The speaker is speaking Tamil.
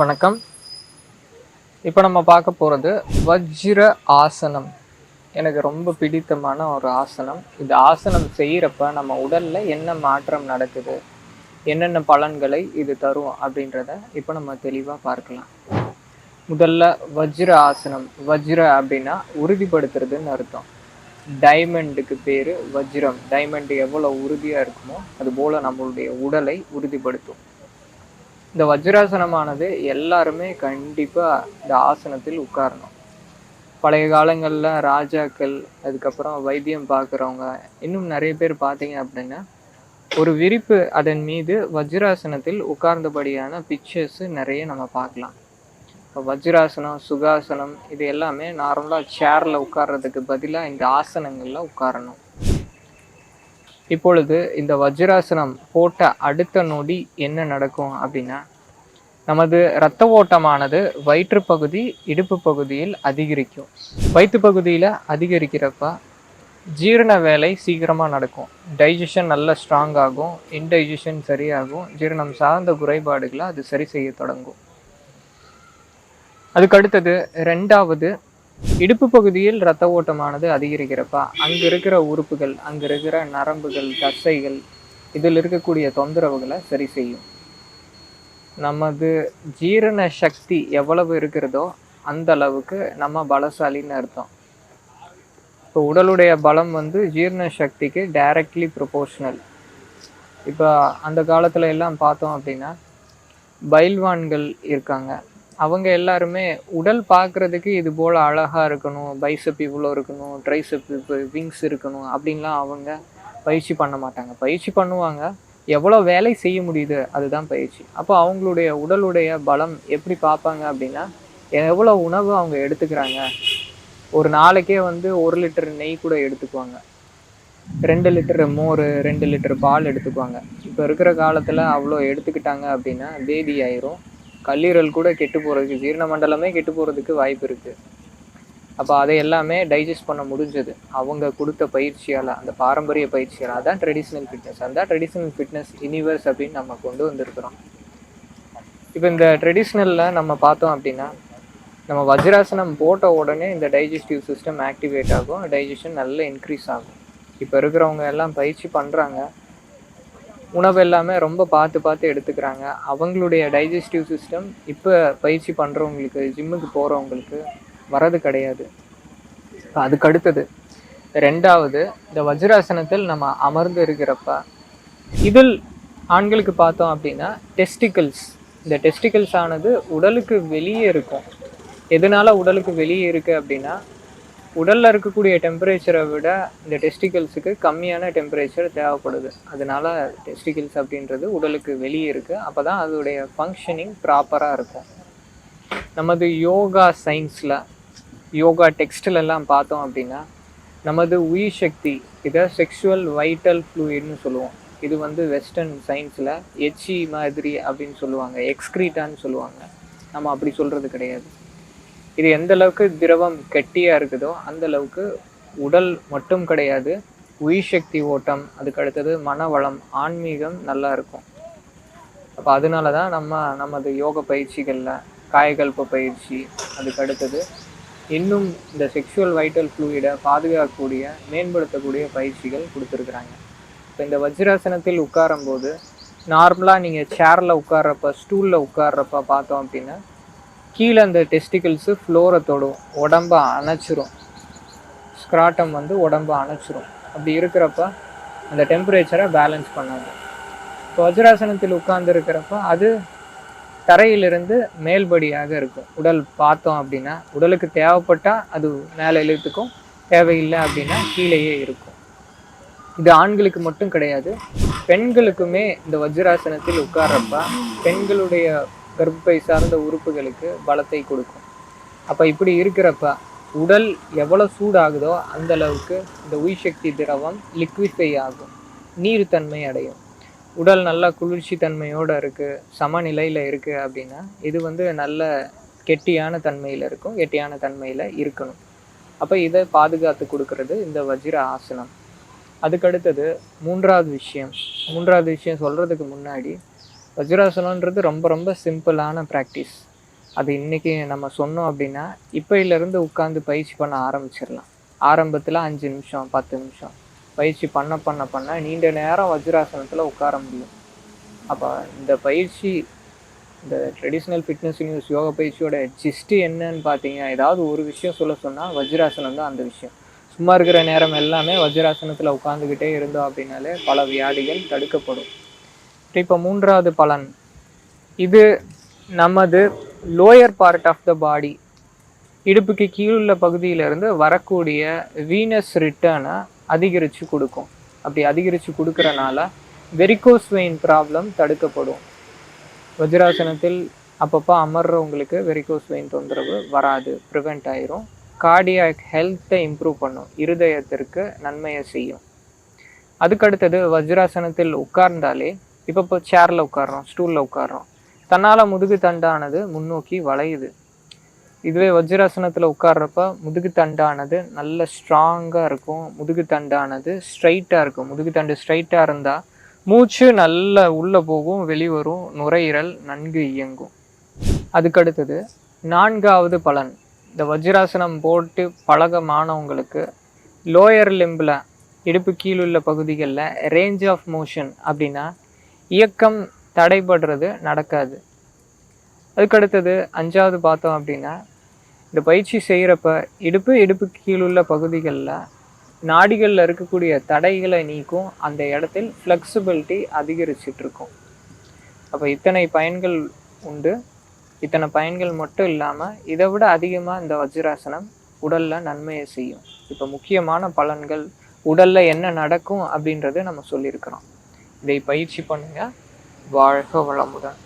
வணக்கம். இப்போ நம்ம பார்க்க போகிறது வஜ்ர ஆசனம். எனக்கு ரொம்ப பிடித்தமான ஒரு ஆசனம். இந்த ஆசனம் செய்கிறப்ப நம்ம உடலில் என்ன மாற்றம் நடக்குது? என்னென்ன பலன்களை இது தரும் அப்படின்றத இப்போ நம்ம தெளிவாக பார்க்கலாம். முதல்ல வஜ்ர ஆசனம். வஜ்ர அப்படின்னா உறுதிப்படுத்துறதுன்னு அர்த்தம். டைமண்டுக்கு பேர் வஜ்ரம். டைமண்ட் எவ்வளோ உறுதியாக இருக்குமோ அது போல் நம்மளுடைய உடலை உறுதிப்படுத்தும். இந்த வஜ்ராசனமானது எல்லாருமே கண்டிப்பாக இந்த ஆசனத்தில் உட்காரணும். பழைய காலங்களில் ராஜாக்கள் அதுக்கப்புறம் வைத்தியம் பார்க்குறவங்க இன்னும் நிறைய பேர் பார்த்தீங்க அப்படின்னா ஒரு விரிப்பு அதன் மீது வஜ்ராசனத்தில் உட்கார்ந்தபடியான பிக்சர்ஸ் நிறைய நம்ம பார்க்கலாம். இப்போ வஜ்ராசனம் சுகாசனம் இது எல்லாமே நார்மலாக சேரில் உட்கார்றதுக்கு பதிலாக இந்த ஆசனங்களில் உட்காரணும். இப்பொழுது இந்த வஜ்ராசனம் போட்ட அடுத்த நொடி என்ன நடக்கும் அப்படின்னா நமது இரத்த ஓட்டமானது வயிற்று பகுதி இடுப்பு பகுதியில் அதிகரிக்கும். வயிற்று பகுதியில் அதிகரிக்கிறப்ப ஜீரண வேலை சீக்கிரமாக நடக்கும். டைஜஷன் நல்ல ஸ்ட்ராங் ஆகும். இன்டைஜஷன் சரியாகும். ஜீரணம் சார்ந்த குறைபாடுகளை அது சரி செய்ய தொடங்கும். அதுக்கு அடுத்தது ரெண்டாவது இடுப்பு பகுதியில் இரத்த ஓட்டமானது அதிகரிக்கிறப்ப. அங்கே இருக்கிற உறுப்புகள் அங்கே இருக்கிற நரம்புகள் தசைகள் இதில் இருக்கக்கூடிய தொந்தரவுகளை சரி செய்யும். நமது ஜீரண சக்தி எவ்வளவு இருக்கிறதோ அந்த அளவுக்கு நம்ம பலசாலின்னு அர்த்தம். இப்போ உடலுடைய பலம் வந்து ஜீரண சக்திக்கு டைரக்ட்லி ப்ரொபோஷனல் இப்போ அந்த காலத்தில் எல்லாம் பார்த்தோம் அப்படின்னா பைல்வான்கள் இருக்காங்க. அவங்க எல்லாருமே உடல் பார்க்குறதுக்கு இது போல் அழகாக இருக்கணும் பைசப் இவ்வளோ இருக்கணும் ட்ரைசப் இப்போ விங்ஸ் இருக்கணும் அப்படின்லாம் அவங்க பயிற்சி பண்ண மாட்டாங்க. பயிற்சி பண்ணுவாங்க. எவ்வளோ வேலை செய்ய முடியுது அதுதான் பயிற்சி. அப்போ அவங்களுடைய உடலுடைய பலம் எப்படி பார்ப்பாங்க அப்படின்னா எவ்வளோ உணவு அவங்க எடுத்துக்கிறாங்க. ஒரு நாளைக்கே வந்து ஒரு லிட்டர் நெய் கூட எடுத்துக்குவாங்க. ரெண்டு லிட்டர் மோர் ரெண்டு லிட்டர் பால் எடுத்துக்குவாங்க. இப்போ இருக்கிற காலத்தில் அவ்வளோ எடுத்துக்கிட்டாங்க அப்படின்னா பேதி ஆயிரும். கல்லீரல் கூட கெட்டு போகிறதுக்கு ஜீரண மண்டலமே கெட்டு போகிறதுக்கு வாய்ப்பு இருக்குது அப்போ அதை எல்லாமே டைஜஸ்ட் பண்ண முடிஞ்சது. அவங்க கொடுத்த பயிற்சியால் அந்த பாரம்பரிய பயிற்சியால் அதான் ட்ரெடிஷ்னல் ஃபிட்னஸ் அந்த ட்ரெடிஷ்னல் ஃபிட்னஸ் யூனிவர்ஸ் அப்படின்னு நம்ம கொண்டு வந்திருக்கிறோம். இப்போ இந்த ட்ரெடிஷ்னலில் நம்ம பார்த்தோம் அப்படின்னா நம்ம வஜ்ராசனம் போட்ட உடனே இந்த டைஜஸ்டிவ் சிஸ்டம் ஆக்டிவேட் ஆகும் டைஜஷன் நல்ல இன்க்ரீஸ் ஆகும். இப்போ இருக்கிறவங்க எல்லாம் பயிற்சி பண்ணுறாங்க உணவு எல்லாமே ரொம்ப பார்த்து பார்த்து எடுத்துக்கிறாங்க. அவங்களுடைய டைஜஸ்டிவ் சிஸ்டம் இப்போ பயிற்சி பண்ணுறவங்களுக்கு ஜிம்முக்கு போகிறவங்களுக்கு வரது கிடையாது. அதுக்கு அடுத்தது. ரெண்டாவது இந்த வஜ்ராசனத்தில் நம்ம அமர்ந்து இருக்கிறப்ப இதில் ஆண்களுக்கு பார்த்தோம் அப்படின்னா டெஸ்டிக்கல்ஸ் இந்த டெஸ்டிக்கல்ஸ் ஆனது உடலுக்கு வெளியே இருக்கும். எதனால் உடலுக்கு வெளியே இருக்குது அப்படின்னா உடலில் இருக்கக்கூடிய டெம்பரேச்சரை விட இந்த டெஸ்டிகல்ஸுக்கு கம்மியான டெம்பரேச்சர் தேவைப்படுது. அதனால டெஸ்டிகல்ஸ் அப்படின்றது உடலுக்கு வெளியே இருக்குது அப்போ தான் அதோடைய ஃபங்க்ஷனிங் ப்ராப்பராக இருக்கும். நமது யோகா சயின்ஸில் யோகா டெக்ஸ்டிலெல்லாம் பார்த்தோம் அப்படின்னா நமது உயிர் சக்தி இதை செக்ஷுவல் வைட்டல் ஃப்ளூயிட்னு சொல்லுவோம். இது வந்து வெஸ்டர்ன் சயின்ஸில் எச்சி மாதிரி அப்படின்னு சொல்லுவாங்க. எக்ஸ்க்ரீட்டான்னு சொல்லுவாங்க. நம்ம அப்படி சொல்கிறது கிடையாது. இது எந்த அளவுக்கு திரவம் கெட்டியாக இருக்குதோ அந்த அளவுக்கு உடல் மட்டும் கிடையாது உயிர் சக்தி ஓட்டம் அதுக்கு அடுத்தது மனவளம் ஆன்மீகம் நல்லா இருக்கும். அப்போ அதனால தான் நம்ம நமது யோக பயிற்சிகளில் காயகல்ப பயிற்சி அதுக்கு அடுத்தது இன்னும் இந்த செக்ஷுவல் வைட்டல் ஃப்ளூயிடை பாதுகாக்கக்கூடிய மேம்படுத்தக்கூடிய பயிற்சிகள் கொடுத்துருக்குறாங்க. இப்போ இந்த வஜ்ராசனத்தில் உட்காரும்போது நார்மலாக நீங்கள் சேரில் உட்கார்றப்ப ஸ்டூலில் உட்கார்றப்ப பார்த்தோம் அப்படின்னா கீழே அந்த டெஸ்டிகல்ஸு ஃப்ளோரை தொடும். உடம்பை அணைச்சிரும். ஸ்க்ராட்டம் வந்து உடம்பை அணைச்சிரும். அப்படி இருக்கிறப்ப அந்த டெம்பரேச்சரை பேலன்ஸ் பண்ணாது. இப்போ வஜ்ராசனத்தில் உட்கார்ந்துருக்கிறப்ப அது தரையிலிருந்து மேல்படியாக இருக்கும். உடல் பார்த்தோம் அப்படின்னா உடலுக்கு தேவைப்பட்டால் அது மேலே இழுத்துக்கும். தேவையில்லை அப்படின்னா கீழேயே இருக்கும். இது ஆண்களுக்கு மட்டும் கிடையாது. பெண்களுக்குமே இந்த வஜ்ராசனத்தில் உட்கார்றப்ப பெண்களுடைய கர்ப்பை சார்ந்த உறுப்புகளுக்கு பலத்தை கொடுக்கும். அப்போ இப்படி இருக்கிறப்ப உடல் எவ்வளோ சூடாகுதோ அந்த அளவுக்கு இந்த உயிர் சக்தி திரவம் லிக்விஃபை ஆகும். நீர்த்தன்மை அடையும். உடல் நல்லா குளிர்ச்சி தன்மையோடு இருக்குது சமநிலையில் இருக்குது அப்படின்னா இது வந்து நல்ல கெட்டியான தன்மையில் இருக்கும் கெட்டியான தன்மையில் இருக்கணும். அப்போ இதை பாதுகாத்து கொடுக்கறது இந்த வஜ்ர ஆசனம். அதுக்கடுத்தது மூன்றாவது விஷயம். மூன்றாவது விஷயம் சொல்கிறதுக்கு முன்னாடி வஜ்ராசனன்றது ரொம்ப ரொம்ப சிம்பிளான ப்ராக்டிஸ் அது இன்னைக்கு நம்ம சொன்னோம் அப்படின்னா இப்போயிலேருந்து உட்காந்து பயிற்சி பண்ண ஆரம்பிச்சிடலாம். ஆரம்பத்தில் அஞ்சு நிமிஷம் பத்து நிமிஷம். பயிற்சி பண்ண பண்ண பண்ண நீண்ட நேரம் வஜ்ராசனத்தில் உட்கார முடியும். அப்போ இந்த பயிற்சி இந்த ட்ரெடிஷ்னல் ஃபிட்னஸ் நியூஸ் யோகா பயிற்சியோட ஜிஸ்ட்டு என்னன்னு பார்த்தீங்கன்னா ஏதாவது ஒரு விஷயம் சொல்ல சொன்னால் வஜ்ராசனம் தான் அந்த விஷயம். சும்மா இருக்கிற நேரம் எல்லாமே வஜ்ராசனத்தில் உட்காந்துக்கிட்டே இருந்தோம் அப்படின்னாலே பல வியாதிகள் தடுக்கப்படும். இப்போ மூன்றாவது பலன். இது நமது lower part of the body இடுப்புக்கு கீழுள்ள பகுதியிலிருந்து வரக்கூடிய வீனஸ் ரிட்டர்னை அதிகரித்து கொடுக்கும். அப்படி அதிகரித்து கொடுக்கறனால வெரிகோஸ் வெயின் ப்ராப்ளம் தடுக்கப்படும். வஜ்ராசனத்தில் அப்பப்போ அமர்றவங்களுக்கு வெரிகோஸ் வெயின் தொந்தரவு வராது ப்ரிவெண்ட் ஆயிரும். கார்டியாக் ஹெல்த்தை இம்ப்ரூவ் பண்ணும். இருதயத்திற்கு நன்மையை செய்யும். அதுக்கடுத்தது வஜ்ராசனத்தில் உட்கார்ந்தாலே இப்போ இப்போ சேரில் உட்காடுறோம் ஸ்டூலில் உட்காடுறோம் தன்னால் முதுகு தண்டானது முன்னோக்கி வளையுது. இதுவே வஜ்ராசனத்தில் உட்கார்றப்ப முதுகு தண்டானது நல்ல ஸ்ட்ராங்காக இருக்கும். முதுகு தண்டானது ஸ்ட்ரைட்டாக இருக்கும். முதுகு தண்டு ஸ்ட்ரைட்டாக இருந்தால் மூச்சு நல்ல உள்ளே போகும் வெளிவரும் நுரையீரல் நன்கு இயங்கும். அதுக்கடுத்தது நான்காவது பலன். இந்த வஜ்ராசனம் போட்டு பழக மாணவங்களுக்கு லோயர் லிம்பில் இடுப்பு கீழுள்ள பகுதிகளில் ரேஞ்ச் ஆஃப் மோஷன் அப்படின்னா இயக்கம் தடைபடுறது நடக்காது. அதுக்கடுத்தது அஞ்சாவது பார்த்தோம் அப்படின்னா இந்த பயிற்சி செய்கிறப்ப இடுப்பு இடுப்பு கீழுள்ள பகுதிகளில் நாடிகளில் இருக்கக்கூடிய தடைகளை நீக்கும் அந்த இடத்தில் ஃப்ளெக்சிபிலிட்டி அதிகரிச்சிட்ருக்கும். அப்போ இத்தனை பயன்கள் உண்டு. இத்தனை பயன்கள் மட்டும் இல்லாமல் இதை விட அதிகமாக இந்த வஜ்ராசனம் உடலில் நன்மையை செய்யும். இப்போ முக்கியமான பலன்கள் உடலில் என்ன நடக்கும் அப்படின்றத நம்ம சொல்லியிருக்கிறோம். இதை பயிற்சி பண்ணுங்க. வாழ்க வளமுடன்.